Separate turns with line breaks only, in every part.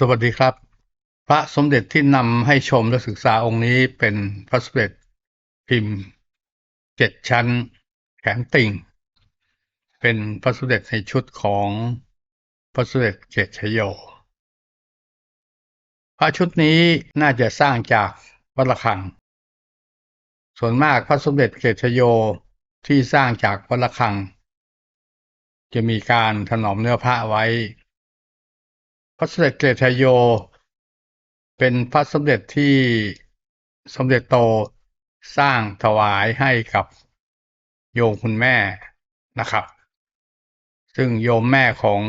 สวัสดีครับ พระสมเด็จที่นำให้ชมและศึกษาองค์นี้เป็นพระสมเด็จพิมพ์เจ็ดชั้น แขนติ่ง เป็นพระสมเด็จในชุดของพระสมเด็จเกตชโย พระชุดนี้น่าจะสร้างจากวัดระฆัง ส่วนมากพระสมเด็จเกตชโยที่สร้างจากวัดระฆัง จะมีการถนอมเนื้อพระไว้ พระสมเด็จเกตชโย เป็นพระสมเด็จที่สมเด็จโตสร้างถวายให้กับโยมคุณแม่นะครับ ซึ่งโยมแม่ของ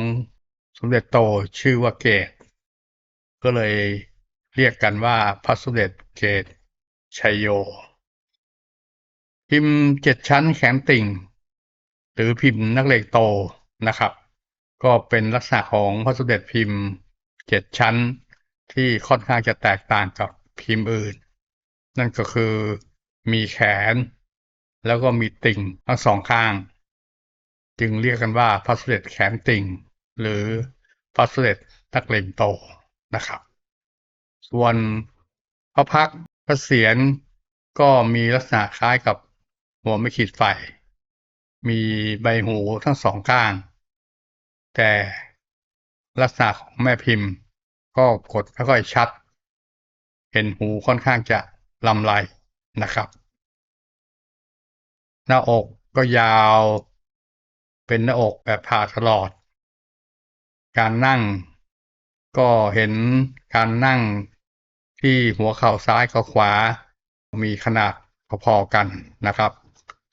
สมเด็จโตชื่อว่าเกตก็เลยเรียกกันว่าพระสมเด็จเกตชัยโย พิมพ์เจ็ดชั้นแขนติ่ง หรือพิมพ์นักเลงโตนะครับ ก็เป็นลักษณะของพระสมเด็จพิมพ์เจ็ดชั้น ที่ค่อนข้างจะแตกต่างกับพิมพ์อื่น นั่นก็คือมีแขน แล้วก็มีติ่งทั้งสองข้าง จึงเรียกกันว่าพระสมเด็จแขนติ่ง หรือพระสมเด็จนักเลงโตนะครับ ส่วนพระพักพระเศียรก็มีลักษณะคล้ายกับหัวไม่ขีดไฟ มีใบหูทั้งสองข้าง แต่ลักษณะของแม่พิมพ์ก็กดค่อยๆชัด เห็นหูค่อนข้างจะลำไรนะครับ หน้าอกก็ยาวเป็นหน้าอกแบบผ่าตลอด การนั่งก็เห็นการนั่งที่หัวเข่าซ้ายกับขวา มีขนาดพอๆกันนะครับ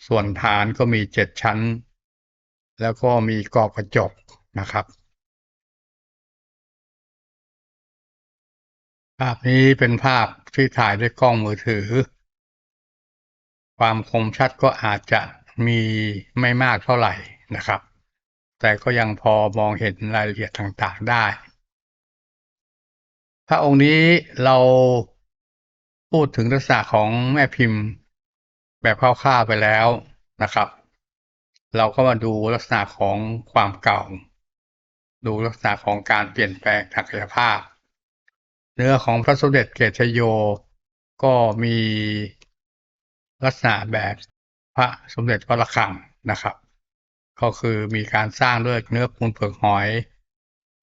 ส่วนฐานก็มีเจ็ดชั้น แล้วก็มีกรอบกระจก นะครับ ภาพนี้เป็นภาพที่ถ่ายด้วยกล้องมือถือ ความคมชัดก็อาจจะมีไม่มากเท่าไหร่นะครับ แต่ก็ยังพอมองเห็นรายละเอียดต่างๆได้ถ้าองค์นี้เราพูดถึงลักษณะของแม่พิมพ์แบบคร่าวๆไปแล้วนะครับ เราก็มาดูลักษณะของความเก่า ดูลักษณะของการเปลี่ยนแปลงทางกายภาพ เนื้อของพระสมเด็จเกตชโยก็มีลักษณะแบบพระสมเด็จพระระฆังนะครับ ก็คือมีการสร้างด้วยเนื้อปูนเปลือกหอย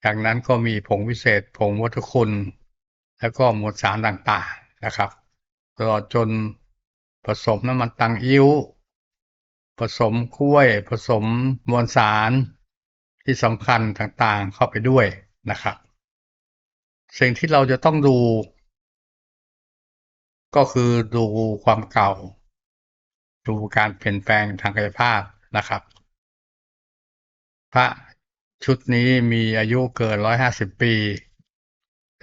จากนั้นก็มีผงวิเศษ ผงวัตถุคุณ แล้วก็มวลสารต่างๆนะครับตลอดจนผสมน้ำมันตังอิ้ว ผสมกล้วย ผสมมวลสาร ที่สำคัญต่างๆเข้าไปด้วยนะครับ สิ่งที่เราจะต้องดู ก็คือดูความเก่า ดูการเปลี่ยนแปลงทางกายภาพนะครับ พระชุดนี้มีอายุเกิน 150 ปี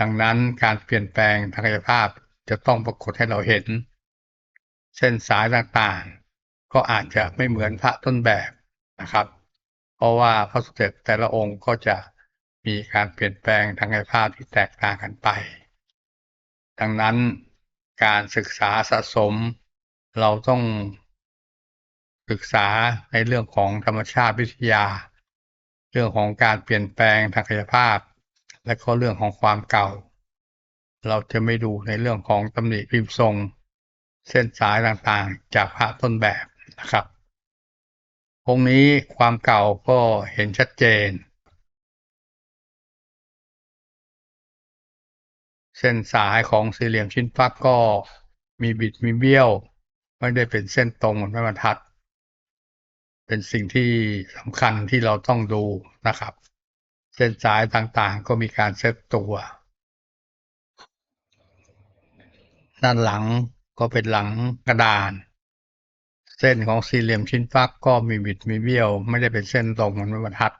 ดังนั้นการเปลี่ยนแปลงทางกายภาพจะต้องปรากฏให้เราเห็น เส้นสายต่างๆ ก็อาจจะไม่เหมือนพระต้นแบบนะครับ เพราะว่าพระสมเด็จแต่ละองค์ก็จะมีการเปลี่ยนแปลงทางกายภาพที่แตกต่างกันไป ดังนั้นการศึกษาสะสม เราต้องศึกษาในเรื่องของธรรมชาติวิทยา เรื่องของการเปลี่ยนแปลงทางกายภาพ และก็เรื่องของความเก่า เราจะไม่ดูในเรื่องของตำหนิพิมพ์ทรง เส้นสายต่างๆ จากพระต้นแบบนะครับ องค์นี้ความเก่าก็เห็นชัดเจน เส้นสายของสี่เหลี่ยมชิ้นฟักก็มีบิดมีเบี้ยว ไม่ได้เป็นเส้นตรงเหมือนไม้บรรทัด เป็นสิ่งที่สำคัญที่เราต้องดูนะครับ เส้นสายต่างๆก็มีการเซตตัว ด้านหลังก็เป็นหลังกระดาน เส้นของสี่เหลี่ยมชิ้นฟักก็มีบิดมีเบี้ยว ไม่ได้เป็นเส้นตรงเหมือนไม้บรรทัด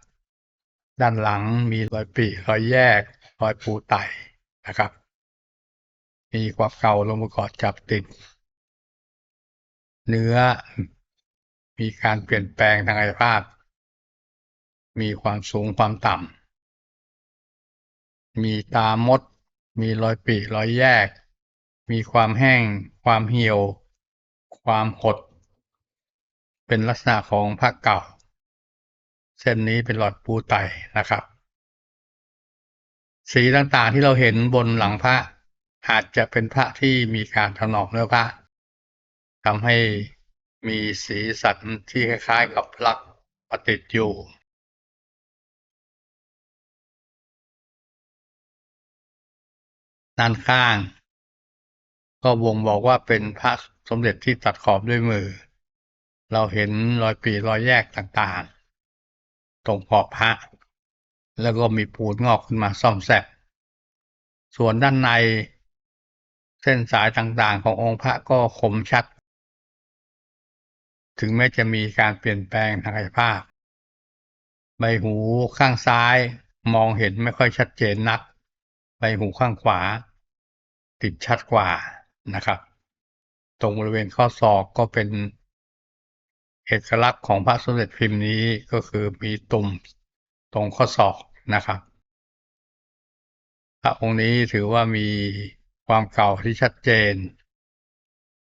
ด้านหลังมีรอยปีรอยแยก รอยปูไตนะครับ มีความเก่าลงมากอดจับติด เนื้อ มีการเปลี่ยนแปลงทางกายภาพ มีความสูงความต่ำมีตามด มีรอยปีรอยแยก มีความแห้ง ความเหี่ยว ความหด เป็นลักษณะของผ้าเก่า เส้นนี้เป็นหลอดปูไตนะครับ สีต่างๆที่เราเห็นบนหลังพระอาจจะเป็นพระที่มีการถนอมเนื้อพระทำให้มีสีสันที่คล้ายๆกับพลักประติดอยู่ด้านข้าง ก็บ่งบอกว่าเป็นพระสมเด็จที่ตัดขอบด้วยมือ เราเห็นรอยปรีรอยแยกต่างๆ ตรงขอบพระ แล้วก็มีปูนงอกขึ้นมาซ่อมแซมส่วนด้านในเส้นสายต่างๆ ขององค์พระก็คมชัด ถึงแม้จะมีการเปลี่ยนแปลงทางกายภาพ ใบหูข้างซ้ายมองเห็นไม่ค่อยชัดเจนนัก ใบหูข้างขวา ติดชัดกว่านะครับ ตรงบริเวณข้อศอกก็เป็น เอกลักษณ์ของพระสมเด็จพิมพ์นี้ก็คือมีตุ่มตรงข้อศอกนะครับพระองค์นี้ถือว่ามีความเก่าที่ชัดเจน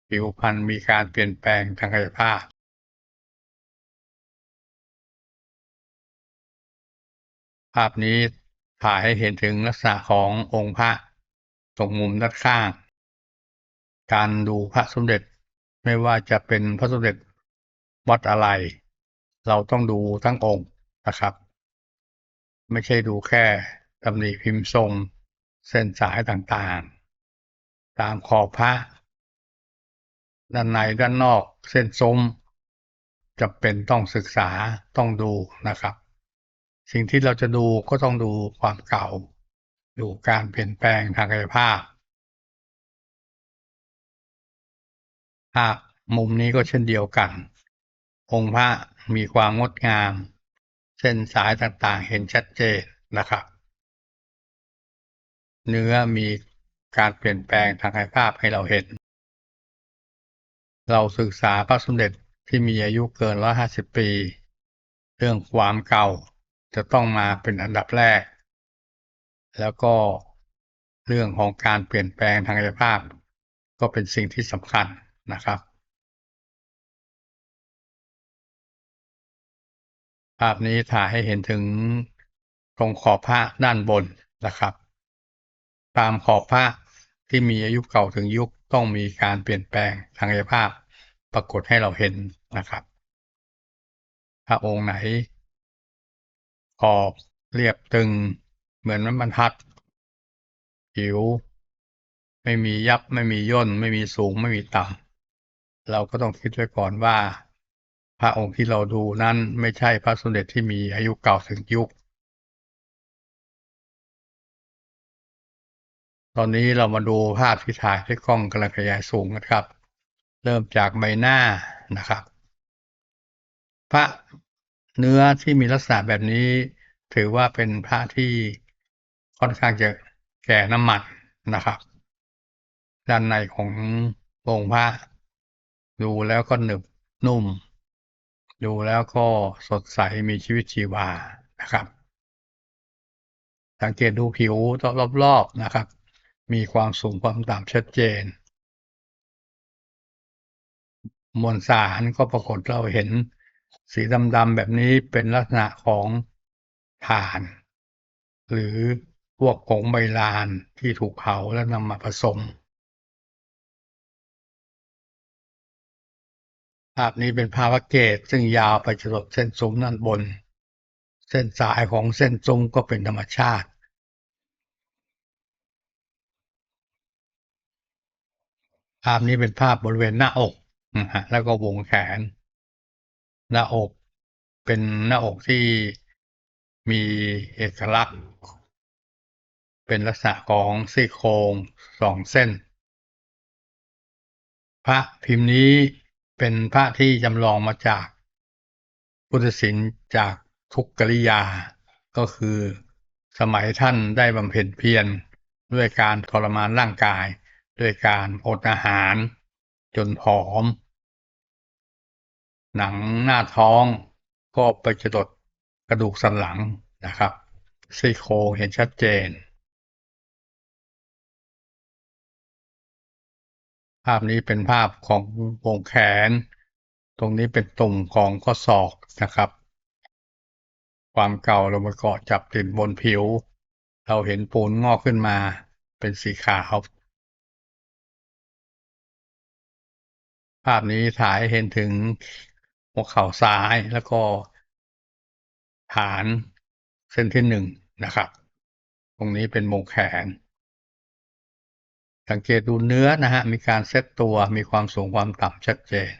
ผิวพรรณมีการเปลี่ยนแปลงทางกายภาพ ภาพนี้ถ่ายให้เห็นถึงลักษณะขององค์พระตรงมุมด้านข้าง การดูพระสมเด็จไม่ว่าจะเป็นพระสมเด็จ วัดอะไร เราต้องดูทั้งองค์นะครับ ไม่ใช่ดูแค่ตำหนิพิมพ์ทรง เส้นสายต่างๆ ตามขอบพระ ด้านในด้านนอกเส้นซุ้มจำเป็นต้องศึกษาต้องดูนะครับ สิ่งที่เราจะดูก็ต้องดูความเก่า ดูการเปลี่ยนแปลงทางกายภาพภาพมุมนี้ก็เช่นเดียวกัน องค์พระมีความงดงาม เส้นสายต่างๆเห็นชัดเจนนะครับ เนื้อมีการเปลี่ยนแปลงทางกายภาพให้เราเห็น เราศึกษาพระสมเด็จที่มีอายุเกิน150ปี เรื่องความเก่าจะต้องมาเป็นอันดับแรก แล้วก็เรื่องของการเปลี่ยนแปลงทางกายภาพ ก็เป็นสิ่งที่สำคัญนะครับ ภาพนี้ถ่ายให้เห็นถึงตรงขอบพระด้านบนนะครับ ตามขอบพระที่มีอายุเก่าถึงยุคต้องมีการเปลี่ยนแปลงทางกายภาพปรากฏให้เราเห็นนะครับ ถ้าองค์ไหนขอบเรียบตึงเหมือนมันบรรทัดผิว ไม่มียับไม่มีย่น ไม่มีสูงไม่มีต่ำเราก็ต้องคิดไว้ก่อนว่า ระองค์ที่เราดูนั้นไม่ใช่พระสมเด็จที่มีอายุเก่าถึงยุค ตอนนี้เรามาดูภาพที่ถ่ายด้วยกล้องกำลังขยายสูงนะครับ เริ่มจากใบหน้านะครับ พระเนื้อที่มีลักษณะแบบนี้ ถือว่าเป็นพระที่ค่อนข้างจะแก่น้ำมันนะครับ ด้านในขององค์พระ ดูแล้วก็หนึบนุ่ม ดูแล้วก็สดใสมีชีวิตชีวานะครับ สังเกตดูผิวรอบๆนะครับ มีความสูงความต่ำชัดเจน มวลสารก็ปรากฏเราเห็นสีดำๆแบบนี้เป็นลักษณะของถ่าน หรือพวกผงใบลานที่ถูกเผาแล้วนำมาผสม ภาพนี้เป็นภาพเกตซึ่งยาวไปจนดเส้นซุ้มด้านบน เส้นสายของเส้นซุ้มก็เป็นธรรมชาติ ภาพนี้เป็นภาพบริเวณหน้าอกแล้วก็วงแขน หน้าอกเป็นหน้าอกที่มีเอกลักษณ์ เป็นลักษณะของซี่โครงสองเส้น พระพิมพ์นี้ เป็นพระที่จำลองมาจากพุทธศิลป์จากทุกกริยา ก็คือสมัยท่านได้บำเพ็ญเพียรด้วยการทรมานร่างกาย ด้วยการอดอาหาร จนผอม หนังหน้าท้องก็ไปจรดกระดูกสันหลังนะครับซี่โครงเห็นชัดเจน ภาพนี้เป็นภาพของวงแขน ตรงนี้เป็นตุ่มของข้อศอกนะครับ ความเก่าเรามาเกาะจับติดบนผิว เราเห็นปูนงอกขึ้นมาเป็นสีขาวภาพนี้ถ่ายเห็นถึงหัวเข่าซ้ายแล้วก็ฐานเส้นที่หนึ่งนะครับ ตรงนี้เป็นโมงแขน สังเกตดูเนื้อนะฮะ มีการเซตตัว มีความสูงความต่ำชัดเจน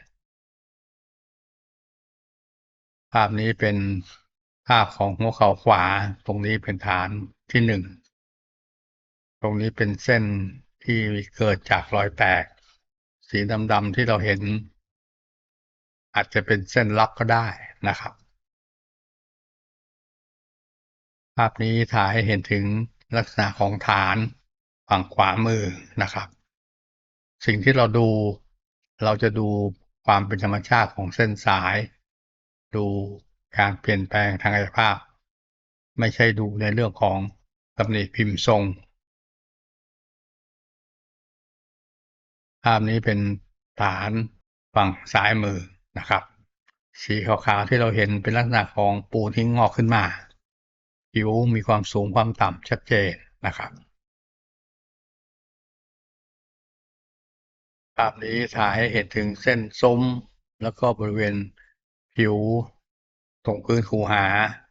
ภาพนี้เป็นภาพของหัวเข่าขวา ตรงนี้เป็นฐานที่หนึ่ง ตรงนี้เป็นเส้นที่เกิดจากรอยแตก สีดำๆที่เราเห็น อาจจะเป็นเส้นลับก็ได้นะครับ ภาพนี้ถ่ายให้เห็นถึงลักษณะของฐาน ฝั่งขวามือนะครับ สิ่งที่เราดูเราจะดูความเป็นธรรมชาติของเส้นสาย ดูการเปลี่ยนแปลงทางกายภาพ ไม่ใช่ดูในเรื่องของตำหนิพิมพ์ทรง ภาพนี้เป็นฐานฝั่งซ้ายมือนะครับ สีขาวๆที่เราเห็นเป็นลักษณะของปูนที่งอกขึ้นมาผิวมีความสูงความต่ำชัดเจนนะครับ ภาพนี้ถ่ายให้เห็นถึงเส้นซุ้ม แล้วก็บริเวณผิวตรงพื้นคูหา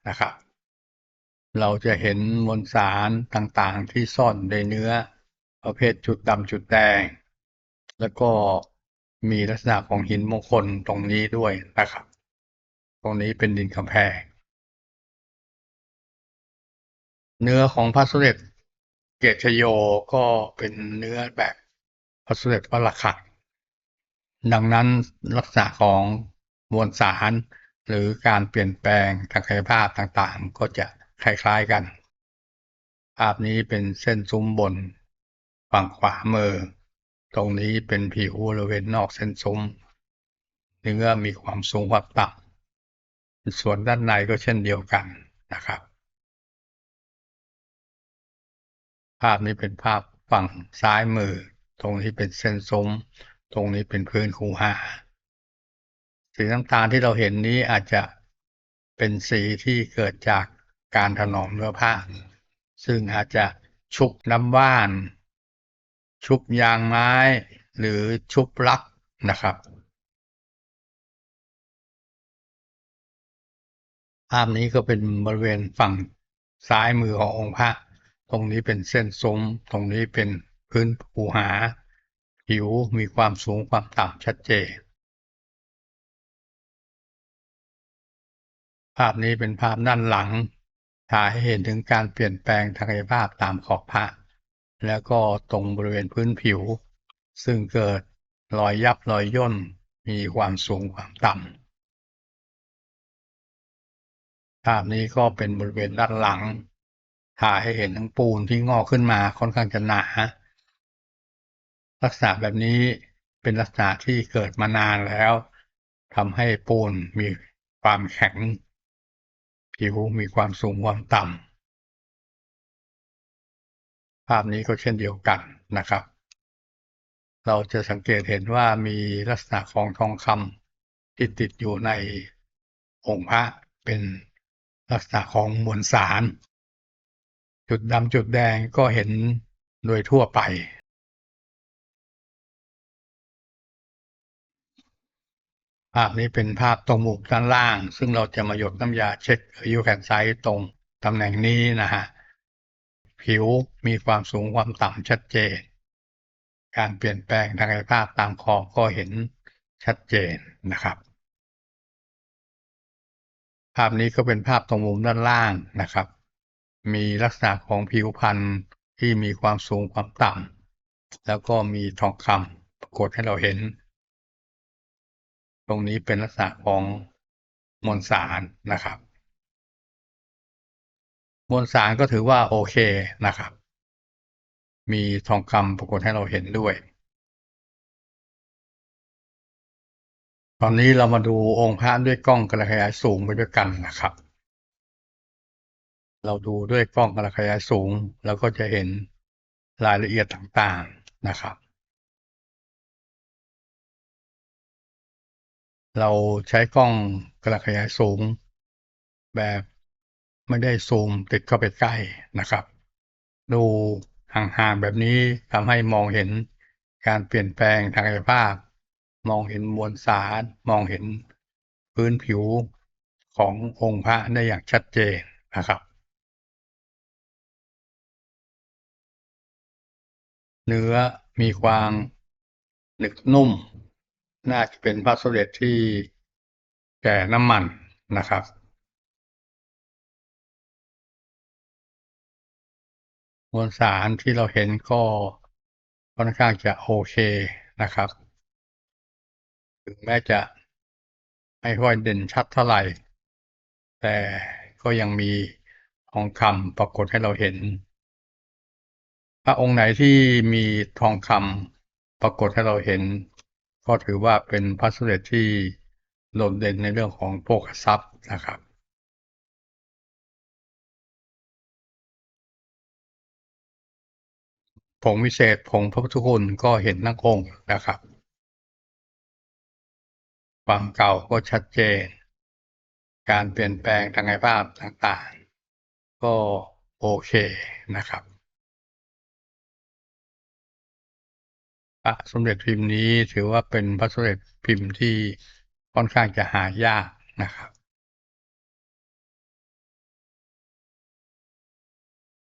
นะครับ เราจะเห็นมวลสารต่างๆที่ซ่อนในเนื้อ ประเภทจุดดำจุดแดง แล้วก็มีลักษณะของหินมงคลตรงนี้ด้วยนะครับ ตรงนี้เป็นดินกำแพง เนื้อของพระสมเด็จเกตชโยก็เป็นเนื้อแบบ พระสมเด็จวัดระฆังดังนั้นลักษณะของมวลสารหรือการเปลี่ยนแปลงทางกายภาพต่างๆ ก็จะคล้ายๆกัน ภาพนี้เป็นเส้นซุ้มบน ฝั่งขวามือ ตรงนี้เป็นผิวบริเวณนอกเส้นซุ้ม เนื้อมีความสูงความต่ำส่วนด้านในก็เช่นเดียวกันนะครับ ภาพนี้เป็นภาพฝั่งซ้ายมือ ตรงนี้เป็นเส้นซุ้ม ตรงนี้เป็นพื้นคูหา สีน้ำตาลที่เราเห็นนี้อาจจะเป็นสีที่เกิดจากการถนอมเนื้อผ้า ซึ่งอาจจะชุบน้ำว่าน ชุบยางไม้ หรือชุบลักนะครับภาพนี้ก็เป็นบริเวณฝั่งซ้ายมือขององค์พระ ตรงนี้เป็นเส้นซุ้ม ตรงนี้เป็น พื้นภูหา ผิวมีความสูงความต่ำชัดเจน ภาพนี้เป็นภาพด้านหลังถ่ายให้เห็นถึงการเปลี่ยนแปลงทางกายภาพตามขอบพระแล้วก็ตรงบริเวณพื้นผิว ซึ่งเกิดรอยยับรอยย่นมีความสูงความต่ำภาพนี้ก็เป็นบริเวณด้านหลังถ่ายให้เห็นทั้งปูนที่งอกขึ้นมาค่อนข้างจะหนา ลักษณะแบบนี้เป็นลักษณะที่เกิดมานานแล้วทำให้ปูนมีความแข็ง ผิวมีความสูงความต่ำภาพนี้ก็เช่นเดียวกันนะครับ เราจะสังเกตเห็นว่ามีลักษณะของทองคำที่ติดอยู่ในองค์พระเป็นลักษณะของมวลสาร จุดดำจุดแดงก็เห็นโดยทั่วไป ภาพนี้เป็นภาพตรงมุมด้านล่าง ซึ่งเราจะมาหยดน้ำยาเช็คอายุแขนซ้ายตรงตำแหน่งนี้นะฮะ ผิวมีความสูงความต่ำชัดเจน การเปลี่ยนแปลงทางกายภาพตามขอก็เห็นชัดเจนนะครับ ภาพนี้ก็เป็นภาพตรงมุมด้านล่างนะครับ มีลักษณะของผิวพรรณที่มีความสูงความต่ำแล้วก็มีทองคำปรากฏให้เราเห็น ตรงนี้เป็นลักษณะของมวลสารนะครับ มวลสารก็ถือว่าโอเคนะครับ มีทองคำปรากฏให้เราเห็นด้วย ตอนนี้เรามาดูองค์พระด้วยกล้องกระขยายสูงไปด้วยกันนะครับ เราดูด้วยกล้องกระขยายสูง แล้วก็จะเห็นรายละเอียดต่างๆนะครับ เราใช้กล้องกระขยายสูง แบบไม่ได้ซูมติดเข้าไปใกล้นะครับ ดูห่างๆแบบนี้ทำให้มองเห็นการเปลี่ยนแปลงทางกายภาพ มองเห็นมวลสาร มองเห็นพื้นผิวขององค์พระได้อย่างชัดเจนนะครับเนื้อมีความหนึบนุ่ม น่าจะเป็นพระสมเด็จที่แก่น้ำมันนะครับ มวลสารที่เราเห็นก็ค่อนข้างจะโอเคนะครับ ถึงแม้จะไม่ค่อยเด่นชัดเท่าไหร่ แต่ก็ยังมีทองคำปรากฏให้เราเห็น พระองค์ไหนที่มีทองคำปรากฏให้เราเห็น ก็ถือว่าเป็นพระสมเด็จที่โดดเด่นในเรื่องของโภคทรัพย์นะครับผงวิเศษผงพระพุทธคุณก็เห็นทั้งองค์นะครับ ความเก่าก็ชัดเจน การเปลี่ยนแปลงทางกายภาพต่างๆ ก็โอเคนะครับ พระสมเด็จพิมพ์นี้ถือว่าเป็นพระสมเด็จพิมพ์ที่ค่อนข้างจะหายากนะครับ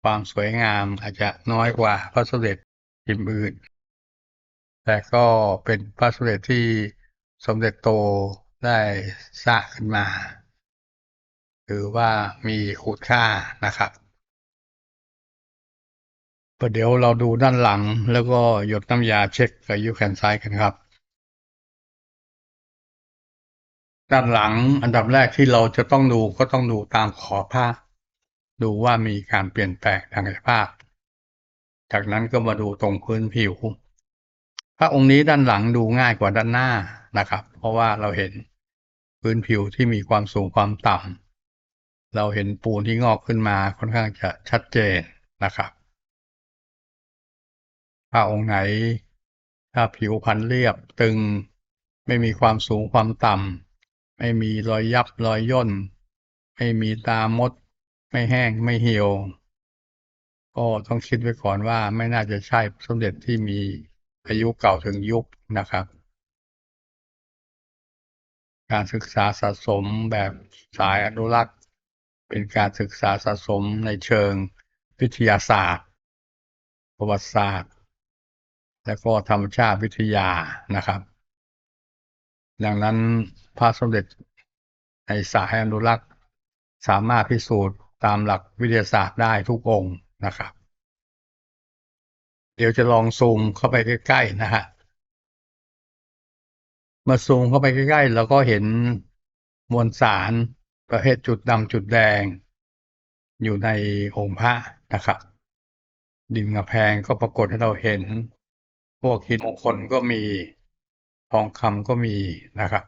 ความสวยงามอาจจะน้อยกว่าพระสมเด็จพิมพ์อื่น แต่ก็เป็นพระสมเด็จที่สมเด็จโตได้สร้างขึ้นมา ถือว่ามีคุณค่านะครับ ประเดี๋ยวเราดูด้านหลัง แล้วก็หยดน้ำยาเช็คกับยูแขนซ้ายกันครับ ด้านหลังอันดับแรกที่เราจะต้องดูก็ต้องดูตามขอบผ้าดูว่ามีการเปลี่ยนแปลงทางกายภาพ จากนั้นก็มาดูตรงพื้นผิวพระองค์นี้ด้านหลังดูง่ายกว่าด้านหน้านะครับ เพราะว่าเราเห็นพื้นผิวที่มีความสูงความต่ำเราเห็นปูนที่งอกขึ้นมาค่อนข้างจะชัดเจนนะครับ ถ้าองค์ไหน ถ้าผิวพันเรียบตึง ไม่มีความสูงความต่ำไม่มีรอยยับรอยย่น ไม่มีตามด ไม่แห้งไม่เหี่ยว ก็ต้องคิดไว้ก่อนว่าไม่น่าจะใช่สมเด็จที่มีอายุเก่าถึงยุคนะครับ การศึกษาสะสมแบบสายอนุรักษ์ เป็นการศึกษาสะสมในเชิงวิทยาศาสตร์ ประวัติศาสตร์ และก็ธรรมชาติวิทยานะครับ ดังนั้นพระสมเด็จในสายอนุรักษ์สามารถพิสูจน์ตามหลักวิทยาศาสตร์ได้ทุกองค์นะครับ เดี๋ยวจะลองซูมเข้าไปใกล้ๆนะฮะมาซูมเข้าไปใกล้ๆเราก็เห็นมวลสารประเภทจุดดำจุดแดง อยู่ในองค์พระนะครับ ดินกระแพงก็ปรากฏให้เราเห็น พวกหินมงคลก็มีทองคำก็มีนะครับ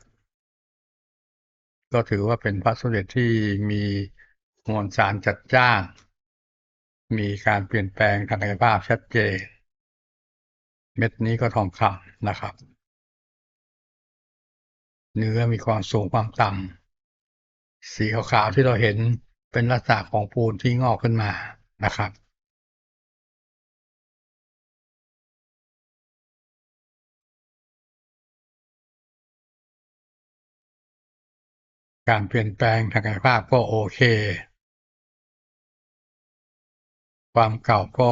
ก็ถือว่าเป็นพระสมเด็จที่มีมวลสารจัดจ้านมีการเปลี่ยนแปลงทางกายภาพชัดเจน เม็ดนี้ก็ทองคำนะครับ เนื้อมีความสูงความต่ำสีขาวๆที่เราเห็นเป็นลักษณะของปูนที่งอกขึ้นมานะครับ การเปลี่ยนแปลงทางกายภาพก็โอเค ความเก่าก็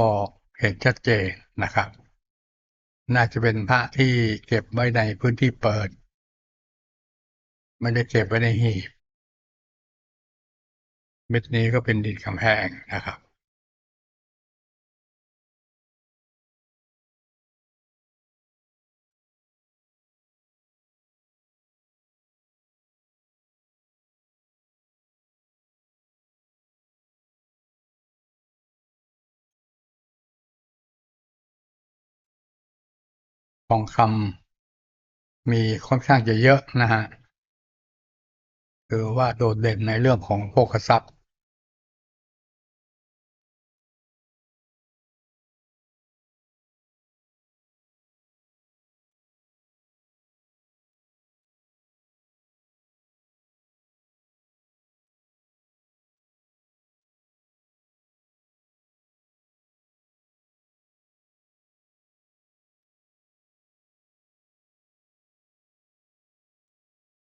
เห็นชัดเจนนะครับ น่าจะเป็นพระที่เก็บไว้ในพื้นที่เปิด ไม่ได้เก็บไว้ในหีบเม็ดนี้ก็เป็นดินกำแพงนะครับ องคำมีค่อนข้างจะเยอะนะฮะคือว่าโดดเด่นในเรื่องของโภคทรัพย์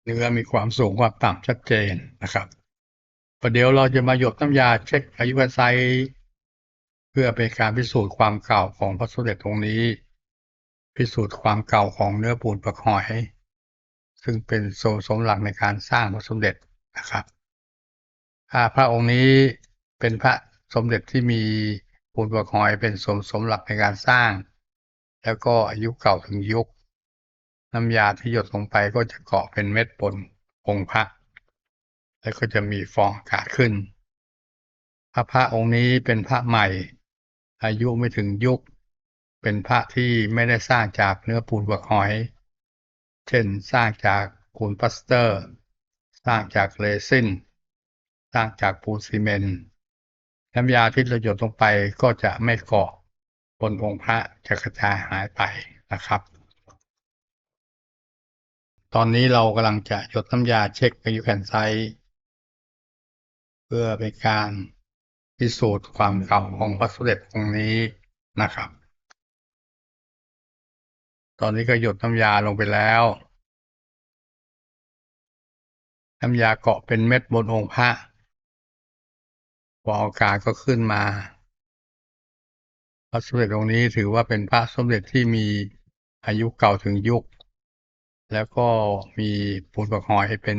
เนื้อมีความสูงความต่ำชัดเจนนะครับประเดี๋ยวเราจะมาหยดน้ำยาเช็คอายุการใช้เพื่อเป็นการพิสูจน์ความเก่าของพระสมเด็จองค์นี้ พิสูจน์ความเก่าของเนื้อปูนประหอย ซึ่งเป็นโซสมหลักในการสร้างพระสมเด็จนะครับถ้าพระองค์นี้เป็นพระสมเด็จที่มีปูนประหอยเป็นสมสมหลักในการสร้าง แล้วก็อายุเก่าถึงยุค น้ำยาที่หยดลงไปก็จะเกาะเป็นเม็ดบนองค์พระ แล้วก็จะมีฟองอากาศขึ้น พระพระองค์นี้เป็นพระใหม่ อายุไม่ถึงยุค เป็นพระที่ไม่ได้สร้างจากเนื้อปูนบวกหอย เช่นสร้างจากปูนพลาสเตอร์ สร้างจากเรซินสร้างจากปูนซีเมนต์น้ำยาที่เราหยดลงไปก็จะไม่เกาะบนองค์พระจะกระจายหายไปนะครับ ตอนนี้เรากำลังจะหยดน้ำยาเช็คอายุแผ่นไซเพื่อเป็นการพิสูจน์ความเก่าของพระสมเด็จองค์นี้นะครับ ตอนนี้ก็หยดน้ำยาลงไปแล้ว น้ำยาเกาะเป็นเม็ดบนองค์พระฟองอากาศก็ขึ้นมา พระสมเด็จองค์นี้ถือว่าเป็นพระสมเด็จที่มีอายุเก่าถึงยุค แล้วก็มีปูนประหอยเป็น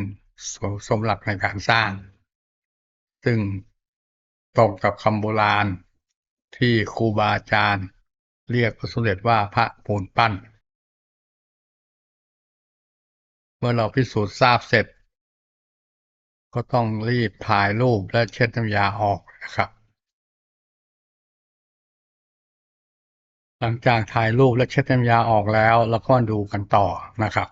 สมหลักในการสร้าง ซึ่งตรงกับคำโบราณที่ครูบาอาจารย์ เรียกพระสมเด็จว่าพระปูนปั้น เมื่อเราพิสูจน์ทราบเสร็จ ก็ต้องรีบถ่ายรูปและเช็ดน้ำยาออกนะครับ หลังจากถ่ายรูปและเช็ดน้ำยาออกแล้วเราก็ดูกันต่อนะครับ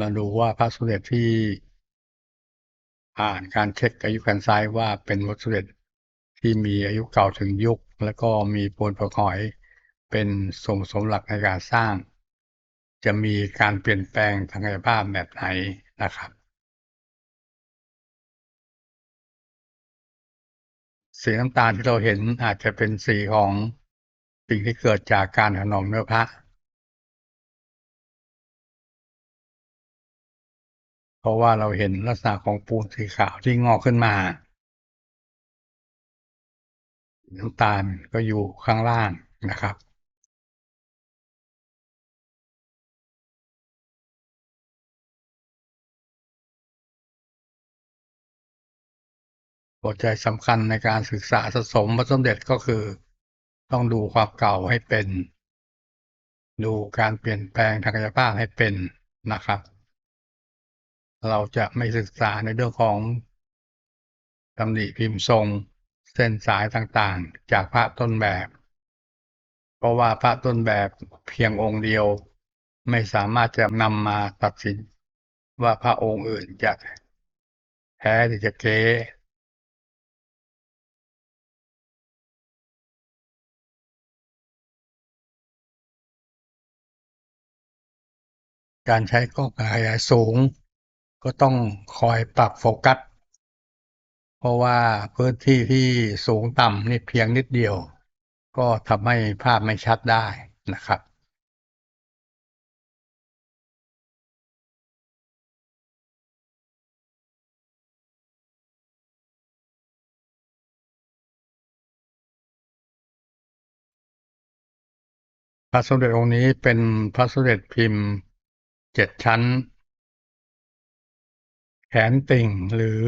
มาดูว่าพระสมเด็จที่ผ่านการเช็คอายุแผ่นซ้ายว่าเป็นวัตถุเด็จที่มีอายุเก่าถึงยุค แล้วก็มีปูนประหอยเป็นสมสมหลักในการสร้าง จะมีการเปลี่ยนแปลงทางกายภาพแบบไหนนะครับ สีน้ำตาลที่เราเห็นอาจจะเป็นสีของสิ่งที่เกิดจากการถนอมเนื้อพระ ราะว่าเราเห็นลักษณะของปูนสีขาวที่งอกขึ้นมา น้ำตาลก็อยู่ข้างล่างนะครับ หัวใจสำคัญในการศึกษาสะสมพระสมเด็จก็คือ ต้องดูความเก่าให้เป็น ดูการเปลี่ยนแปลงทางกายภาพให้เป็นนะครับ เราจะไม่ศึกษาในเรื่องของตำหนิพิมพ์ทรง เส้นสายต่างๆ จากพระต้นแบบ เพราะว่าพระต้นแบบเพียงองค์เดียว ไม่สามารถจะนำมาตัดสิน ว่าพระองค์อื่นจะแท้หรือจะเก๊การใช้กล้องขยายสูง ก็ต้องคอยปรับโฟกัส เพราะว่าพื้นที่ที่สูงต่ำนี่เพียงนิดเดียว ก็ทำให้ภาพไม่ชัดได้นะครับพระสมเด็จองค์นี้เป็นพระสมเด็จพิมพ์เจ็ดชั้น แขนติ่งหรือ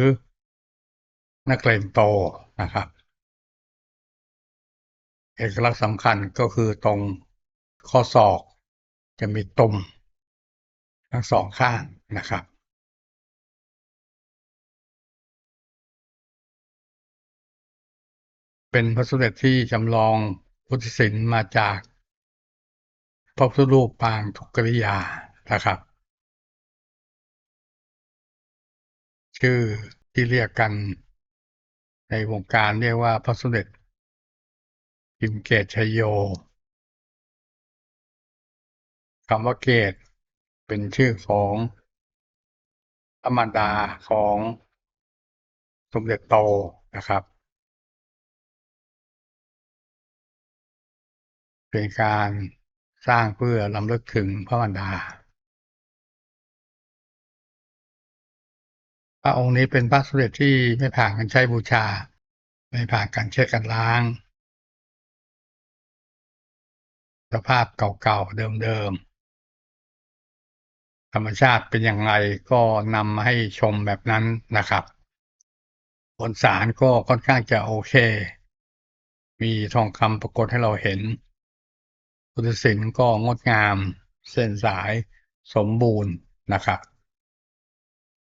นักเลงโตนะครับ เอกลักษณ์สำคัญก็คือตรงข้อศอกจะมีตุ่มทั้งสองข้างนะครับเป็นพระสมเด็จที่จำลองพุทธศิลป์มาจากพระพุทธรูปปางทุกกริยานะครับ ชื่อที่เรียกกันในวงการเรียกว่าพระสมเด็จพิมเกตชยโยคำว่าเกตเป็นชื่อของธรรมดาของสมเด็จโตนะครับ เป็นการสร้างเพื่อลำลึกถึงพระมารดา ระองค์นี้เป็นพระสมเด็จที่ไม่ผ่านการใช้บูชา ไม่ผ่านการเช็ดกันล้าง สภาพเก่าๆเดิมๆธรรมชาติเป็นอย่างไรก็นำมาให้ชมแบบนั้นนะครับบนศาลก็ค่อนข้างจะโอเค มีทองคำปรากฏให้เราเห็นพุทธศิลป์ก็งดงาม เส้นสายสมบูรณ์นะครับ